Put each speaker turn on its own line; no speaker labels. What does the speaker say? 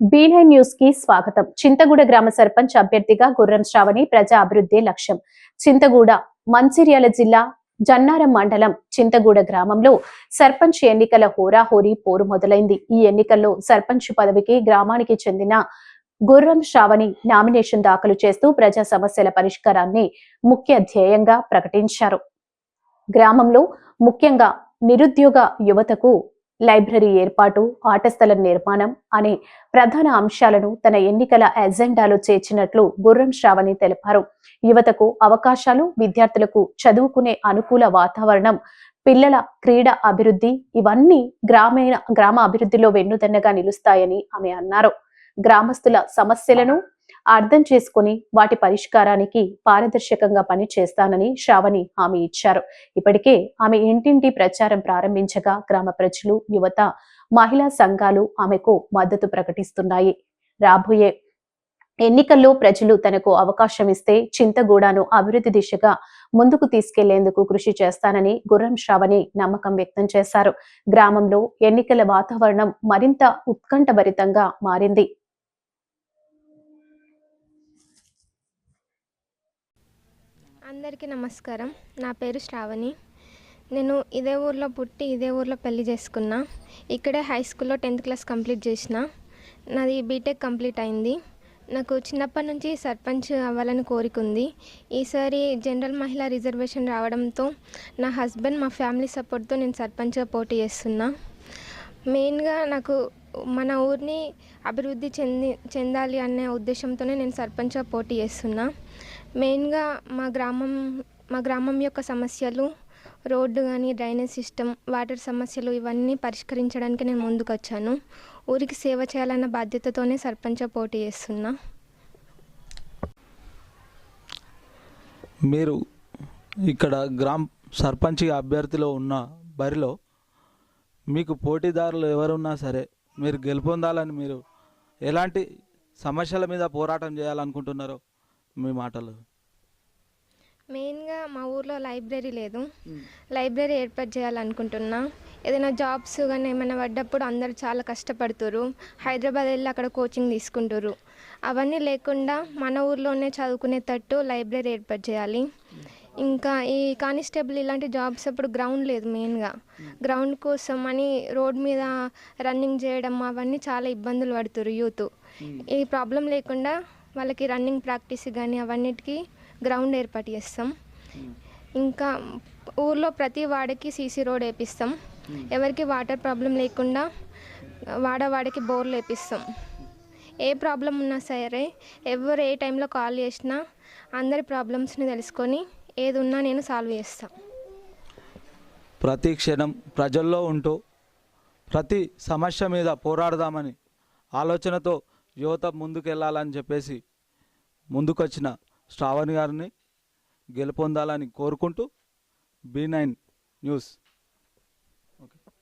Be న్యూస్కి స్వాగతం. చింతగూడ గ్రామ సర్పంచ్ అభ్యర్థిగా గుర్రం శ్రావణి ప్రజా అభివృద్ధి లక్ష్యం. చింతగూడ మంచిర్యాల జిల్లా జన్నారం మండలం చింతగూడ గ్రామంలో సర్పంచ్ ఎన్నికల హోరాహోరీ పోరు మొదలైంది. ఈ ఎన్నికల్లో సర్పంచ్ పదవికి గ్రామానికి చెందిన గుర్రం శ్రావణి నామినేషన్ దాఖలు చేస్తూ ప్రజా సమస్యల పరిష్కారాన్ని ముఖ్య ధ్యేయంగా ప్రకటించారు. గ్రామంలో ముఖ్యంగా నిరుద్యోగ యువతకు లైబ్రరీ ఏర్పాటు ఆటస్థల నిర్మాణం అనే ప్రధాన అంశాలను తన ఎన్నికల ఎజెండాలో చేర్చినట్లు గుర్రం శ్రావణి తెలిపారు. యువతకు అవకాశాలు విద్యార్థులకు చదువుకునే అనుకూల వాతావరణం పిల్లల క్రీడ అభివృద్ధి ఇవన్నీ గ్రామీణ గ్రామ అభివృద్ధిలో వెన్నుదన్నగా నిలుస్తాయని ఆమె అన్నారు. గ్రామస్తుల సమస్యలను అర్థం చేసుకుని వాటి పరిష్కారానికి పారదర్శకంగా పని చేస్తానని శ్రావణి హామీ ఇచ్చారు. ఇప్పటికే ఆమె ఇంటింటి ప్రచారం ప్రారంభించగా గ్రామ ప్రజలు యువత మహిళా సంఘాలు ఆమెకు మద్దతు ప్రకటిస్తున్నాయి. రాబోయే ఎన్నికల్లో ప్రజలు తనకు అవకాశం ఇస్తే చింతగూడను అభివృద్ధి దిశగా ముందుకు తీసుకెళ్ళేందుకు కృషి చేస్తానని గుర్రం శ్రావణి నమ్మకం వ్యక్తం చేశారు. గ్రామంలో ఎన్నికల వాతావరణం మరింత ఉత్కంఠభరితంగా మారింది.
అందరికీ నమస్కారం. నా పేరు శ్రావణి. నేను ఇదే ఊర్లో పుట్టి ఇదే ఊర్లో పెళ్ళి చేసుకున్నా. ఇక్కడే హై స్కూల్లో టెన్త్ క్లాస్ కంప్లీట్ చేసిన. నాది బీటెక్ కంప్లీట్ అయింది. నాకు చిన్నప్పటి నుంచి సర్పంచ్ అవ్వాలని కోరిక ఉంది. ఈసారి జనరల్ మహిళా రిజర్వేషన్ రావడంతో నా హస్బెండ్ మా ఫ్యామిలీ సపోర్ట్తో నేను సర్పంచ్గా పోటీ చేస్తున్నా. మెయిన్గా నాకు మన ఊరిని అభివృద్ధి చెంది చెందాలి అనే ఉద్దేశంతోనే నేను సర్పంచ్గా పోటీ చేస్తున్నా. మెయిన్గా మా గ్రామం మా గ్రామం యొక్క సమస్యలు రోడ్డు కానీ డ్రైనేజ్ సిస్టమ్ వాటర్ సమస్యలు ఇవన్నీ పరిష్కరించడానికి నేను ముందుకు వచ్చాను ఊరికి సేవ చేయాలన్న బాధ్యతతోనే సర్పంచ్ పోటీ చేస్తున్నా.
మీరు ఇక్కడ గ్రామ సర్పంచ్ అభ్యర్థిలో ఉన్న బరిలో మీకు పోటీదారులు ఎవరున్నా సరే మీరు గెలుపొందాలని మీరు ఎలాంటి సమస్యల మీద పోరాటం చేయాలనుకుంటున్నారో మీ మాటలు?
మెయిన్గా మా ఊర్లో లైబ్రరీ లేదు. లైబ్రరీ ఏర్పాటు చేయాలనుకుంటున్నా. ఏదైనా జాబ్స్ కానీ ఏమైనా పడ్డప్పుడు అందరు చాలా కష్టపడుతురు హైదరాబాద్ వెళ్ళి అక్కడ కోచింగ్ తీసుకుంటారు అవన్నీ లేకుండా మన ఊర్లోనే చదువుకునేటట్టు లైబ్రరీ ఏర్పాటు చేయాలి. ఇంకా ఈ కానిస్టేబుల్ ఇలాంటి జాబ్స్ అప్పుడు గ్రౌండ్ లేదు మెయిన్గా. గ్రౌండ్ కోసం అని రోడ్ మీద రన్నింగ్ చేయడం అవన్నీ చాలా ఇబ్బందులు పడుతురు యూత్. ఈ ప్రాబ్లం లేకుండా వాళ్ళకి రన్నింగ్ ప్రాక్టీస్ కానీ అవన్నిటికీ గ్రౌండ్ ఏర్పాటు చేస్తాం. ఇంకా ఊర్లో ప్రతి వాడకి సీసీ రోడ్ వేపిస్తాం. ఎవరికి వాటర్ ప్రాబ్లం లేకుండా వాడవాడికి బోర్లు వేపిస్తాం. ఏ ప్రాబ్లం ఉన్నా సరే ఎవరు ఏ టైంలో కాల్ చేసినా అందరి ప్రాబ్లమ్స్ని తెలుసుకొని ఏది ఉన్నా నేను సాల్వ్ చేస్తాను
ప్రతి క్షణం ప్రజల్లో ఉంటూ ప్రతి సమస్య మీద పోరాడదామని ఆలోచనతో యువత ముందుకెళ్ళాలని చెప్పేసి ముందుకొచ్చిన శ్రావణి గారిని గెలుపొందాలని కోరుకుంటూ బీ నైన్ న్యూస్